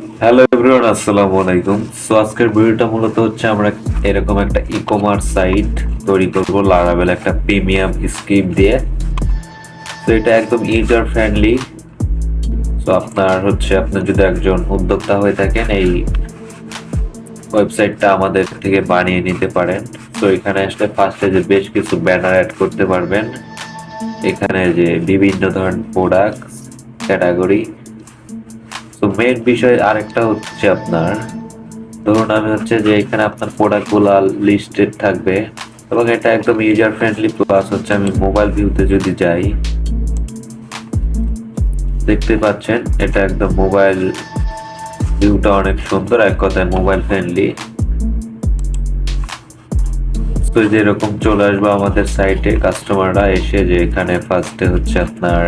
Hello everyone আসসালামু আলাইকুম so আজকের ভিডিওটা মূলত হচ্ছে আমরা এরকম একটা ই কমার্স সাইট তৈরি করব লারাবেল একটা প্রিমিয়াম স্কিম দিয়ে। তো এটা একদম ইউজার ফ্রেন্ডলি সো আপনার হচ্ছে, আপনি যদি একজন উদ্যোক্তা হয়ে থাকেন, এই ওয়েবসাইটটা আমাদের থেকে বানিয়ে নিতে পারেন। তো এখানে আসলে ফার্স্টে যে বেশ কিছু ব্যানার অ্যাড করতে পারবেন। এখানে যে বিভিন্ন ধরনের প্রোডাক্ট ক্যাটাগরি তো মেন বিষয় আরেকটা হচ্ছে আপনার, ধরুন আমি হচ্ছে যে এখানে আপনার প্রোডাক্টগুলো লিস্টেড থাকবে এবং এটা একদম ইউজার ফ্রেন্ডলি প্লাস হচ্ছে আমি মোবাইল ভিউতে যদি যাই, দেখতে পাচ্ছেন এটা একদম মোবাইল ভিউটা অনেক সুন্দর, এক কথায় মোবাইল ফ্রেন্ডলি তো যেরকম চলে আসবে আমাদের সাইটে কাস্টমাররা এসে যে এখানে ফার্স্টে হচ্ছে আপনার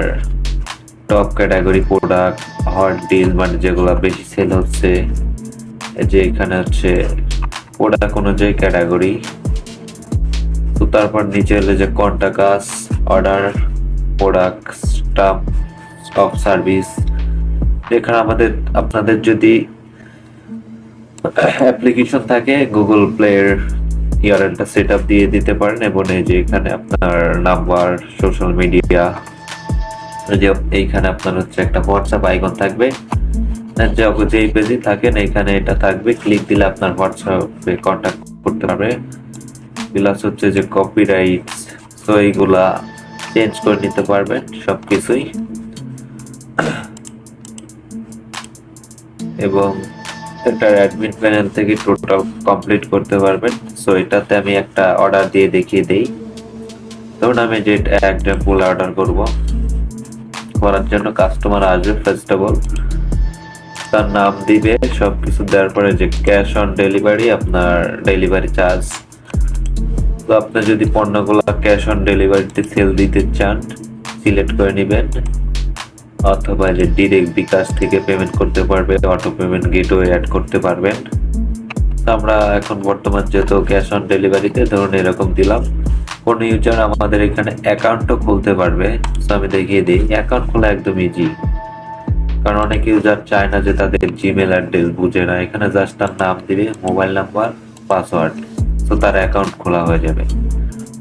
top category product hot deal মানে যেগুলো বেশি সেল হচ্ছে যে এখানে হচ্ছে প্রোডাক্ট অনুযায়ী ক্যাটাগরি তো তারপর নিচে এলে যে contact us order product staff stock service এখানে আমাদের, আপনাদের যদি অ্যাপ্লিকেশন থাকে গুগল প্লের ইয়ারটা সেট আপ দিয়ে দিতে পারেন এবং এই যে এখানে আপনার নাম্বার সোশ্যাল মিডিয়া যে এইখানে আপনার হচ্ছে একটা হোয়াটসঅ্যাপ আইকন থাকবে। যেই পেজে থাকেন এখানে এটা থাকবে। ক্লিক দিলে আপনার হোয়াটসঅ্যাপে কন্ট্যাক্ট করতে পারবে। প্লাস হচ্ছে যে কপিরাইটস তো এইগুলা চেঞ্জ করে নিতে পারবেন সব কিছুই এবং এটার অ্যাডমিন প্যানেল থেকে টোটাল কমপ্লিট করতে পারবেন। সো এটাতে আমি একটা অর্ডার দিয়ে দেখিয়ে দেই। ধরুন আমি যে এক্সাম্পল অর্ডার করব। করার জন্য কাস্টমার আসবে ফার্স্ট অফ অল তার নাম দিবে, সবকিছু দেওয়ার পরে যে ক্যাশ অন ডেলিভারি আপনার ডেলিভারি চার্জ তো আপনি যদি পণ্যগুলো ক্যাশ অন ডেলিভারিতে সেল দিতে চান সিলেক্ট করে নেবেন। অথবা যে ডিরেক্ট বিকাশ থেকে পেমেন্ট করতে পারবে অটো পেমেন্ট গেটওয়ে অ্যাড করতে পারবেন। তো আমরা এখন বর্তমান যেহেতু ক্যাশ অন ডেলিভারিতে ধরুন এরকম দিলাম কোন ইউজার আমাদের এখানে অ্যাকাউন্টও খুলতে পারবে। তো আমি দেখিয়ে দিই অ্যাকাউন্ট খোলা একদম ইজি কারণ অনেক ইউজার চায় না যে তাদের জিমেল অ্যাড্রেস বুঝে না। এখানে জাস্ট তার নাম দিবে মোবাইল নাম্বার পাসওয়ার্ড তো তার অ্যাকাউন্ট খোলা হয়ে যাবে।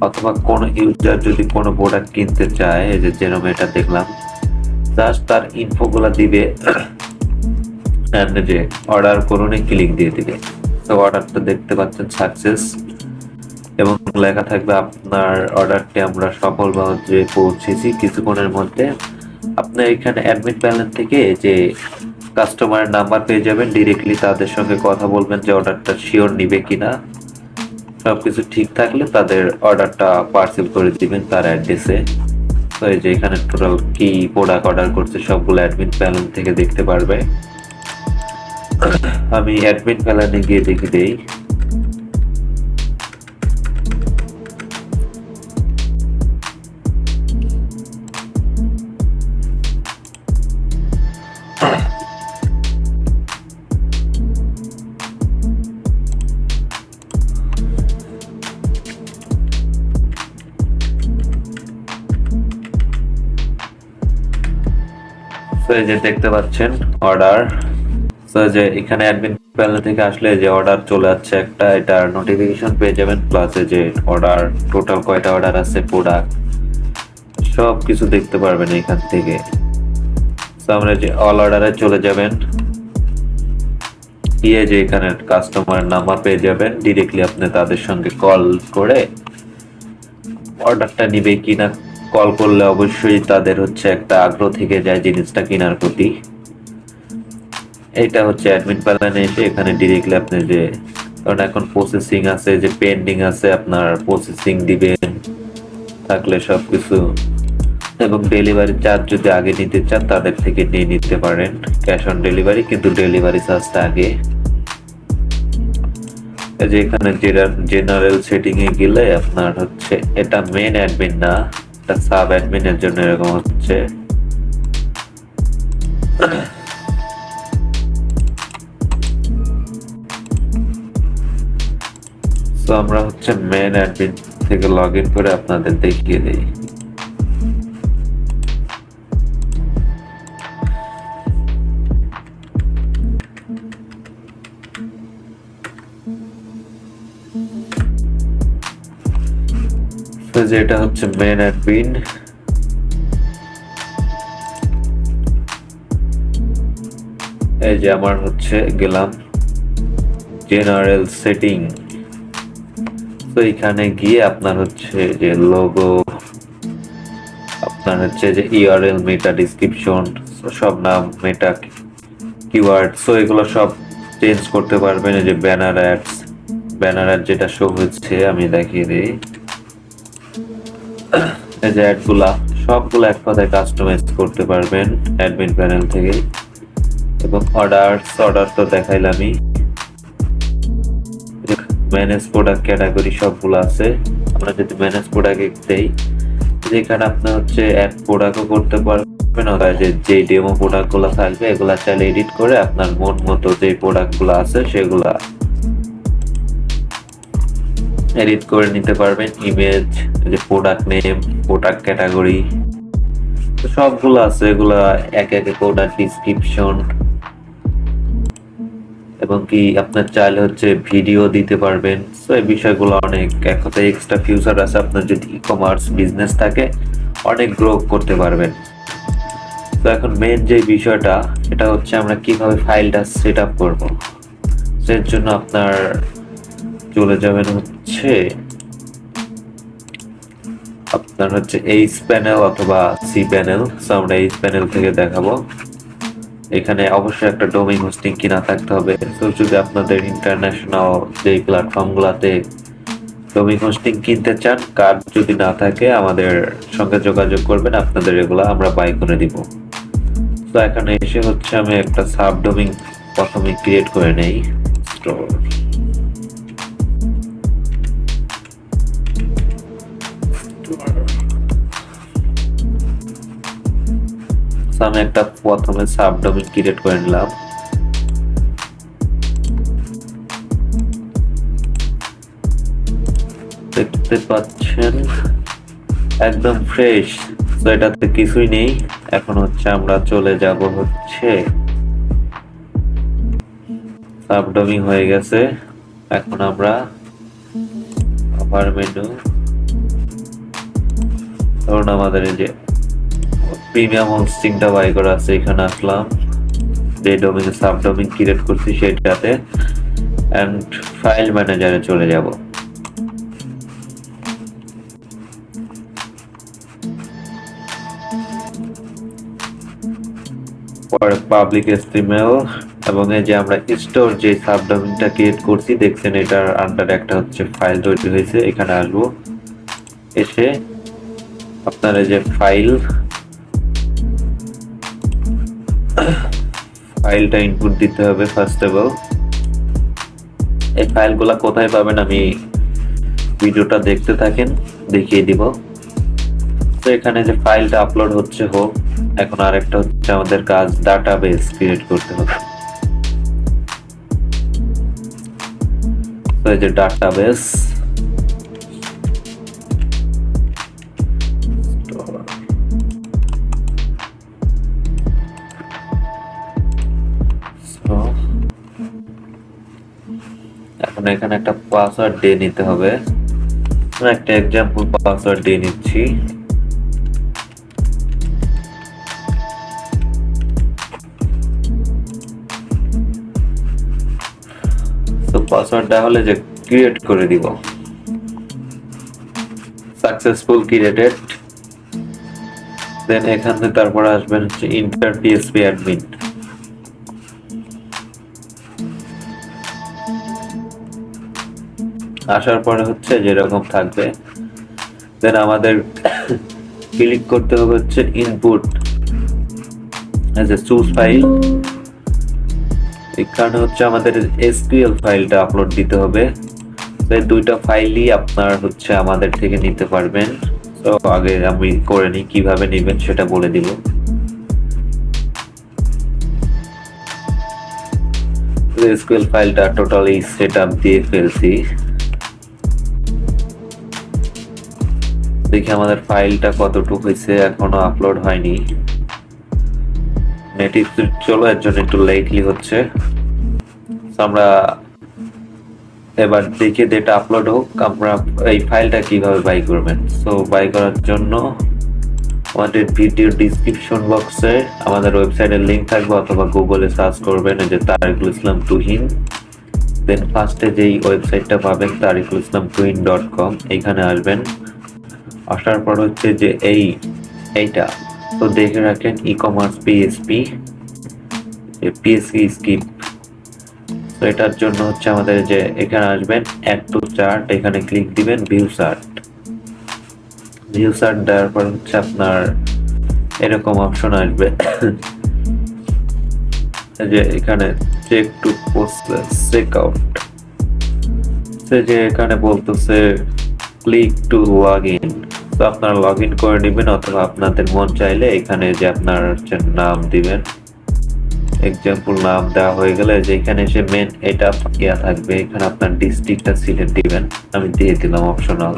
অথবা কোন ইউজার যদি কোনো প্রোডাক্ট কিনতে চায়, এই যে যেরকম এটা দেখলাম জাস্ট তার ইনফোগুলো দিবে। যে অর্ডার করুন ক্লিক দিয়ে দিবে। তো অর্ডারটা দেখতে পাচ্ছেন সাকসেস লেখা থাকবে আপনার অর্ডারটি আমরা সফলভাবে পৌঁছেছি কিছুক্ষণের মধ্যে। আপনি এখানে অ্যাডমিট প্যানেল থেকে যে কাস্টমারের নাম্বার পেয়ে যাবেন ডিরেক্টলি তাদের সঙ্গে কথা বলবেন যে অর্ডারটা শিওর নিবে কিনা। সবকিছু ঠিক থাকলে তাদের অর্ডারটা পার্সেল করে দিবেন তার অ্যাড্রেসে তো এই যে এখানে টোটাল কি প্রোডাক্ট অর্ডার করছে সবগুলো অ্যাডমিন প্যানেল থেকে দেখতে পারবে। আমি অ্যাডমিন প্যানেলে গিয়ে দেখি দেই। এই যে দেখতে পাচ্ছেন অর্ডার যে এখানে অ্যাডমিন প্যানেল থেকে আসলে যে অর্ডার চলে যাচ্ছে একটা এটার নোটিফিকেশন পেয়ে যাবেন প্লাস যে অর্ডার টোটাল কয়টা অর্ডার আছে প্রোডাক্ট সব কিছু দেখতে পারবেন এখান থেকে। আমরা যে অল অর্ডারে চলে যাবেন। গিয়ে যে এখানে কাস্টমার নাম্বার পেয়ে যাবেন ডিরেক্টলি আপনি তাদের সঙ্গে কল করে অর্ডারটা নিবে কিনা কল করলে অবশ্যই তাদের হচ্ছে একটা আগ্রহ থেকে যায় জিনিসটা কেনার প্রতি। এটা হচ্ছে অ্যাডমিন প্যানেলে এসে এখানে ডিরেক্টলি আপনি যে, কারণ এখন প্রসেসিং আছে, যে পেন্ডিং আছে, আপনার প্রসেসিং দিবেন, থাকলে সবকিছু। এবং ডেলিভারি চার্জ যদি আগে নিতে চান, তাদের থেকে নিয়ে নিতে পারেন। ক্যাশ অন ডেলিভারি কিন্তু ডেলিভারি চার্জটা আগে। যে এখানে জেনারেল সেটিং এ গেলে আপনার হচ্ছে, এটা মেন অ্যাডমিন না। এটা সাব অ্যাডমিনের জন্য এরকম হচ্ছে। আমরা হচ্ছে মেন অ্যাডমিন থেকে লগ ইন করে আপনাদের দেখিয়ে দিই। যে এটা হচ্ছে মেন অ্যাডমিন এই যে আমার হচ্ছে গেলাম জেনারেল সেটিং তো এখানে গিয়ে আপনার হচ্ছে যে লোগো আপনার হচ্ছে যে ইউআরএল মেটা ডিসক্রিপশন সব নাম মেটা কিওয়ার্ড সো এগুলো সব চেঞ্জ করতে পারবেন। এই যে ব্যানার অ্যাডস ব্যানার অ্যাড যেটা শো হচ্ছে, আমি দেখিয়ে দিই। এই যে অ্যাডগুলা, সবগুলো এক কথায় কাস্টমাইজ করতে পারবেন অ্যাডমিন প্যানেল থেকে। এবং অর্ডার অর্ডার তো দেখাইলামই। ম্যানেজ প্রোডাক্ট ক্যাটাগরি সবগুলো আছে। আমরা যদি ম্যানেজ প্রোডাক্ট দেই যেখানে আপনি হচ্ছে অ্যাড প্রোডাক্টও করতে পারবেন যে যে ডেমো প্রোডাক্টগুলো থাকবে, এগুলা চাইলে এডিট করে আপনার মন মতো যে প্রোডাক্টগুলো আছে, সেগুলা এডিট করে নিতে পারবেন ইমেজ যে প্রোডাক্ট নেম প্রোডাক্ট ক্যাটাগরি সবগুলো আছে, এগুলা এক এক প্রোডাক্ট ডিসক্রিপশন এবং কি আপনার চাইলে হচ্ছে ভিডিও দিতে পারবেন। সো এই বিষয়গুলো অনেক, এক এক্সট্রা ফিউচার আছে। আপনার যদি ই কমার্স বিজনেস থাকে, অনেক গ্রো করতে পারবেন। তো এখন মেন যে বিষয়টা, এটা হচ্ছে আমরা কীভাবে ফাইলটা সেট আপ করব। এর জন্য আপনার চলে যাবেন হচ্ছে আপনার হচ্ছে এইচ প্যানেল অথবা সি প্যানেল সো আমরা এইচ প্যানেল থেকে দেখাবো। এখানে অবশ্যই একটা ডোমেইন হোস্টিং কিনা থাকতে হবে। তো যদি আপনাদের ইন্টারন্যাশনাল যে প্ল্যাটফর্মগুলোতে ডোমেইন হোস্টিং কিনতে চান কার্ড যদি না থাকে, আমাদের সঙ্গে যোগাযোগ করবেন। আপনাদের এগুলো আমরা বাই করে দিব। তো এখানে এসে হচ্ছে আমি একটা সাব ডোমিং প্রথমে ক্রিয়েট করে নেই। স্টোর আমি একটা প্রথমে সাবডোমেইন ক্রিয়েট করে নিলাম। দেখতে পাচ্ছেন, একদম ফ্রেশ তো এটাতে কিছুই নেই। এখন হচ্ছে আমরা চলে যাব হচ্ছে সাবডোমিং হয়ে গেছে। এখন আমরা আবার মেনু ধরুন আমাদের এই যে প্রিমিয়াম হোস্টিংটা বাই করা আছে, এখানে আসলাম। যে ডোমেইনে সাব ডোমেইন ক্রিয়েট করছি সেটাতে। এন্ড ফাইল ম্যানেজারে চলে যাব। পরে পাবলিক এস্টিমেল এবং এই যে আমরা স্টোর যে সাবডোমেইনটা ক্রিয়েট করছি, দেখছেন এটার আন্ডার একটা হচ্ছে ফাইল তৈরি হয়েছে, এখানে আসব। এসে আপনার যে ফাইল ফাইলটা ইনপুট দিতে হবে ফার্স্ট অফ অল এই ফাইলগুলা কোথায় পাবেন আমি ভিডিওটা দেখতে থাকেন, দেখিয়ে দিব। তো এখানে যে ফাইলটা আপলোড হচ্ছে হোক, এখন আরেকটা হচ্ছে আমাদের কাজ ডাটাবেস ক্রিয়েট করতে হবে। তো এই যে ডাটাবেস এখন একটা পাসওয়ার্ড দিয়ে নিতে হবে। একটা এক্সাম্পল পাসওয়ার্ড দিয়ে নিচ্ছি। তো পাসওয়ার্ডটা হলে যে ক্রিয়েট করে দিব। সাকসেসফুল ক্রিয়েটেড দেন এখান তারপর আসবেন হচ্ছে ইন্টার পিএসপি অ্যাডমিন আসার পরে হচ্ছে যেরকম থাকবে। দেন আমাদের ক্লিক করতে হবে হচ্ছে input as a choose file এখানে হচ্ছে আমাদের এসকিউএল ফাইলটা আপলোড দিতে হবে। এই দুইটা ফাইলই আপনার হচ্ছে আমাদের থেকে নিতে পারবেন। তো আগে আমি করে নিই, কীভাবে নেবেন সেটা বলে দিব। এসকিউএল ফাইলটা টোটালি সেট আপ দিয়ে ফেলছি। দেখি আমাদের ফাইলটা কতটুকু হয়েছে এখনও আপলোড হয়নি। নেটিভ চলো, এর জন্য একটু লেটলি হচ্ছে। আমরা এবার দেখে এটা আপলোড হোক, আমরা এই ফাইলটা কীভাবে বাই করবেন। সো বাই করার জন্য আমাদের ভিডিও ডিসক্রিপশন বক্সে আমাদের ওয়েবসাইটের লিংক থাকবে, অথবা গুগলে সার্চ করবেন যে তারিকুল ইসলাম তুহিন। দেন ফার্স্টে যেই ওয়েবসাইটটা পাবেন, তারিকুল ইসলাম তুহিন ডট কম এখানে আসবেন। আসার পর হচ্ছে যে এই, এইটা। তো দেখে রাখেন ই কমার্স পিএসপি পিএসপি স্কিপ তো এটার জন্য হচ্ছে আমাদের যে এখানে আসবেন অ্যাড টু চার্ট এখানে ক্লিক দিবেন ভিউ চার্ট ভিউ চার্ট দেওয়ার পর হচ্ছে আপনার এরকম অপশন আসবে। যে এখানে check to process check out সে যে এখানে বলতেছে ক্লিক টু লগ ইন তো আপনারা লগ ইন করে নেবেন অথবা আপনাদের মন চাইলে এখানে যে আপনার নাম দিবেন। এক্সাম্পল নাম দেওয়া হয়ে গেলে যে এখানে এসে মেন এটা ইয়া থাকবে, এখানে আপনার ডিস্ট্রিক্টটা সিলেক্ট দিবেন। আমি দিয়ে দিলাম অপশনাল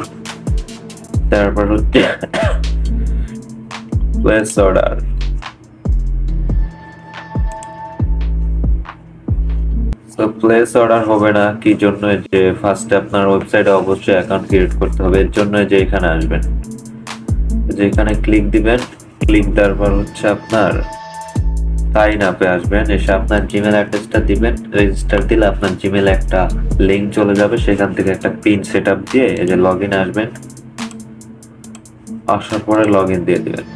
তারপর হচ্ছে প্লেস অর্ডার তো প্লেস অর্ডার হবে না, কি জন্য? যে ফার্স্টে আপনার ওয়েবসাইটে অবশ্যই অ্যাকাউন্ট ক্রিয়েট করতে হবে, এর জন্য যে এখানে আসবেন। যে এখানে ক্লিক দিবেন ক্লিক দেওয়ার পর হচ্ছে আপনার সাইন আপে আসবেন। এসে আপনার জিমেল অ্যাড্রেসটা দিবেন। রেজিস্টার দিলে আপনার জিমেল একটা লিঙ্ক চলে যাবে। সেখান থেকে একটা পিন সেট আপ দিয়ে এই যে লগ আসবেন। আসার পরে লগ দিয়ে দিবেন।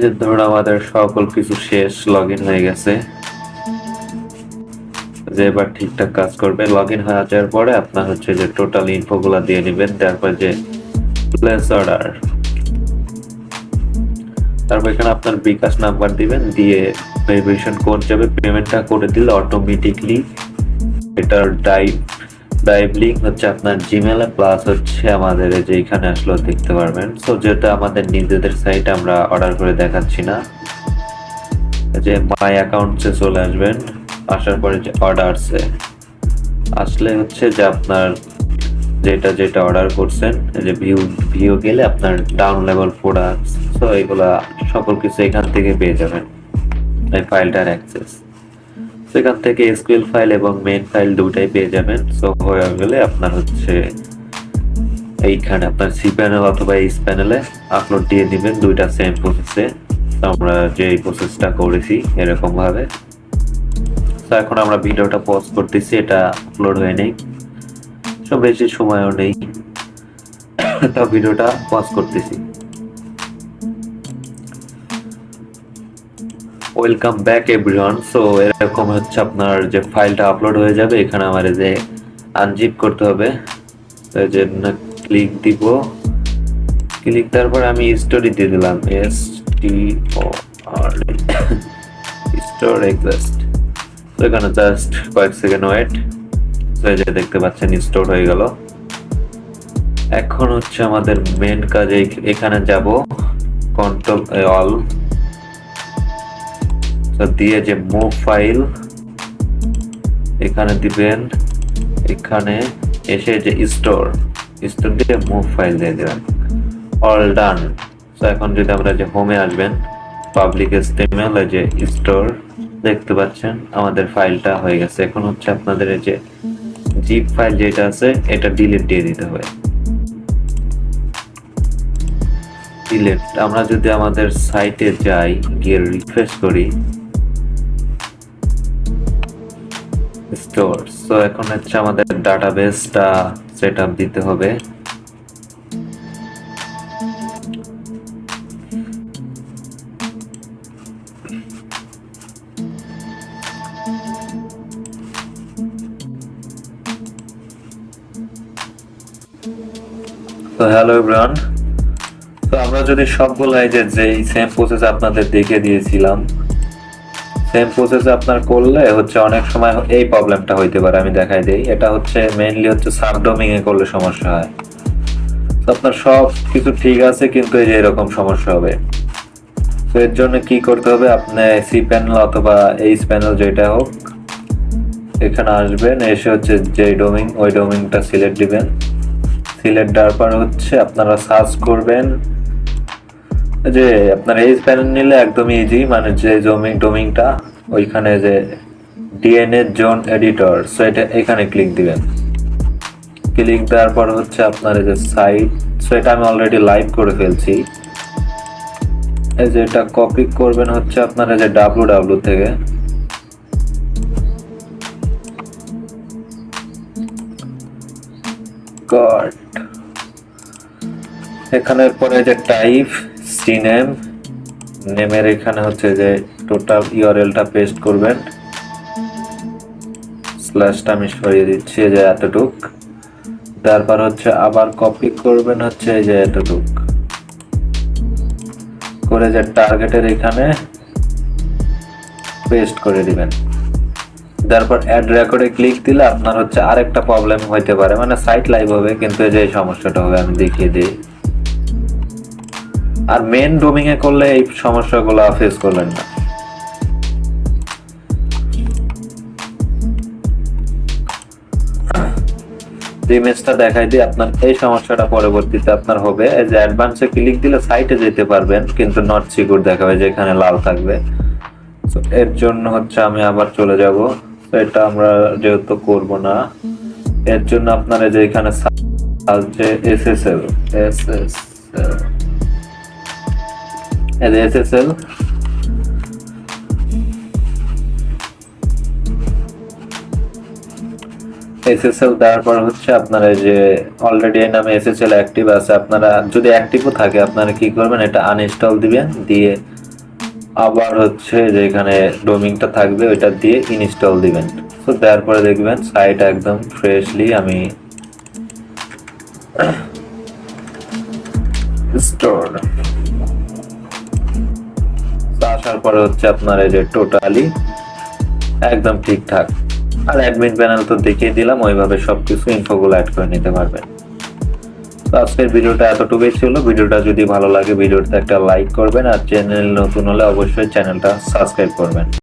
যে ধরুন আমাদের সকল কিছু শেষ লগ হয়ে গেছে। যে এবার ঠিকঠাক কাজ করবে লগ ইন হয়ে যাওয়ার পরে আপনার হচ্ছে যে টোটাল ইনফোগুলো দিয়ে নেবেন, তারপর যে প্লেস অর্ডার তারপর এখানে আপনার বিকাশ নাম্বার দিবেন, দিয়ে ভেরিফিকেশন কোড যাবে পেমেন্টটা করে দিলে অটোমেটিকলি এটার ডাইভ ডাইভ লিঙ্ক হচ্ছে আপনার জিমেলে প্লাস হচ্ছে আমাদের যে এখানে আসলেও দেখতে পারবেন। সো যেটা আমাদের নিজেদের সাইট আমরা অর্ডার করে দেখাচ্ছি না। যে মাই অ্যাকাউন্টসে চলে আসবেন। আসার পরে যে অর্ডারসে আসলে হচ্ছে যে আপনার যেটা যেটা অর্ডার করছেন যে ভিউ ভিউ গেলে আপনার ডাউন লেভেল প্রোডাক্টস তো এগুলা সকল কিছু এখান থেকে পেয়ে যাবেন, এই ফাইলটার অ্যাক্সেস সেখান থেকে এসকিউএল ফাইল এবং মেইন ফাইল দুটাই পেয়ে যাবেন সো হয়ে গেলে আপনার হচ্ছে এইখানে আপনার সি প্যানেল অথবা এইচ প্যানেলে আপলোড দিয়ে দিবেন, দুইটা সেম প্রসেসে আমরা যে প্রসেসটা করেছি এরকম ভাবে তো এখন আমরা ভিডিওটা পজ করতেছি, এটা আপলোড হয়ে নেই সব বেশি সময়ও নেই। তা ভিডিওটা পজ করতেছি। ওয়েলকাম ব্যাক এভরিওয়ান সো এরকম হচ্ছে আপনার যে ফাইলটা আপলোড হয়ে যাবে, এখানে আমার যে আনজিপ করতে হবে। তো এই জন্য ক্লিক দিব। ক্লিক তারপর আমি স্টোরি দিয়ে দিলাম। S T O R store request তো এখানে জাস্ট কয়েক সেকেন্ড ওয়েট তো এই যে দেখতে পাচ্ছেন স্টোর হয়ে গেল। এখন হচ্ছে আমাদের মেন কাজে এখানে যাব কন্ট্রোল অল তো দিয়ে যে মুভ ফাইল এখানে দিবেন। এখানে এসে যে স্টোর স্টোর দিয়ে মুভ ফাইল দিয়ে দেবেন। অল ডান তো এখন যদি আমরা যে হোমে আসবেন পাবলিক এস্টিমেল যে স্টোর দেখতে পাচ্ছেন, আমাদের ফাইলটা হয়ে গেছে। এখন হচ্ছে আপনাদের এই যে জিপ ফাইল যেটা আছে, এটা ডিলিট দিয়ে দিতে হবে। ডিলিট আমরা যদি আমাদের সাইটে যাই, গিয়ে রিফ্রেশ করি। স্টোর সো এখন হচ্ছে আমাদের ডাটাবেসটা সেট দিতে হবে। Hello everyone. তো আমরা যদি সবগুলো এই যে যেই সেম প্রসেস আপনাদের দেখে দিয়েছিলাম সেম প্রসেস আপনার করলে হচ্ছে অনেক সময় এই প্রবলেমটা হইতে পারে, আমি দেখাই দেই। এটা হচ্ছে মেইনলি হচ্ছে সাবডোমিং এ করলে সমস্যা হয়। তো আপনার সব কিছু ঠিক আছে, কিন্তু এই যে এরকম সমস্যা হবে। তো এর জন্য কি করতে হবে? আপনি সি প্যানেল অথবা এইচ প্যানেল যেটা হোক, এখানে আসবেন, এসে হচ্ছে যে ডোমিং ওই ডোমিংটা সিলেক্ট দিবেন। সিলেক্ট দেওয়ার পর হচ্ছে, আপনারা সার্চ করবেন। যে, আপনার এইচ প্যানেল নিলে একদমই ইজি মানে যে জমিং ডোমিংটা, ওইখানে যে ডিএনএ জোন এডিটর সো এটা এখানে ক্লিক দিবেন। ক্লিক দেওয়ার পর হচ্ছে আপনার এই যে সাইট সো এটা আমি অলরেডি লাইভ করে ফেলছি। এই যে এটা কপি করবেন হচ্ছে আপনার এই যে ডাব্লু ডাব্লু থেকে। এখানে পরে যে টাইপ সিনেম নেমের এখানে হচ্ছে যে টোটাল ইউআরএলটা পেস্ট করবেন। স্ল্যাশটা আমি সরিয়ে দিচ্ছি যে এতটুক। তারপর হচ্ছে আবার কপি করবেন হচ্ছে যে এতটুক। করে যে টার্গেটের এখানে পেস্ট করে দিবেন। তারপর অ্যাড রেকর্ডে ক্লিক দিলে আপনার হচ্ছে আরেকটা প্রবলেম হইতে পারে মানে সাইট লাইভ হবে, কিন্তু এই যে সমস্যাটা হবে, আমি দেখিয়ে দিই। আর মেন এ করলে এই সমস্যাগুলো ফেস করলেন না। যে ইমেজটা দেখাই দিয়ে আপনার এই সমস্যাটা পরবর্তীতে আপনার হবে। এই যে অ্যাডভান্সে ক্লিক দিলে সাইটে যেতে পারবেন, কিন্তু নট সিকিউর দেখাবে যে এখানে লাল থাকবে। তো এর জন্য হচ্ছে আমি আবার চলে যাব। তো এটা আমরা যেহেতু করব না, এর জন্য আপনারা যে এখানে যে এসএসএল এসএসএল এসএসএল দেওয়ার পর হচ্ছে আপনারা যে অলরেডি এই নামে এসএসএল অ্যাক্টিভ আছে, আপনারা যদি অ্যাক্টিভও থাকে, আপনারা কি করবেন, এটা আনইনস্টল দিবেন, দিয়ে আবার হচ্ছে যে এখানে ডোমিংটা থাকবে, ওইটা দিয়ে ইনস্টল দিবেন। তো দেওয়ার পরে দেখবেন সাইট একদম ফ্রেশলি আমি স্টোর আসার পরে হচ্ছে আপনার এই যে টোটালি একদম ঠিকঠাক। আর অ্যাডমিন প্যানেল তো দেখিয়ে দিলাম, ওইভাবে সব কিছু ইনফোগুলো অ্যাড করে নিতে পারবেন। তো আজকের ভিডিওটা এতটুকুই ছিল। ভিডিওটা যদি ভালো লাগে, ভিডিওতে একটা লাইক করবেন। আর চ্যানেল নতুন হলে অবশ্যই চ্যানেলটা সাবস্ক্রাইব করবেন।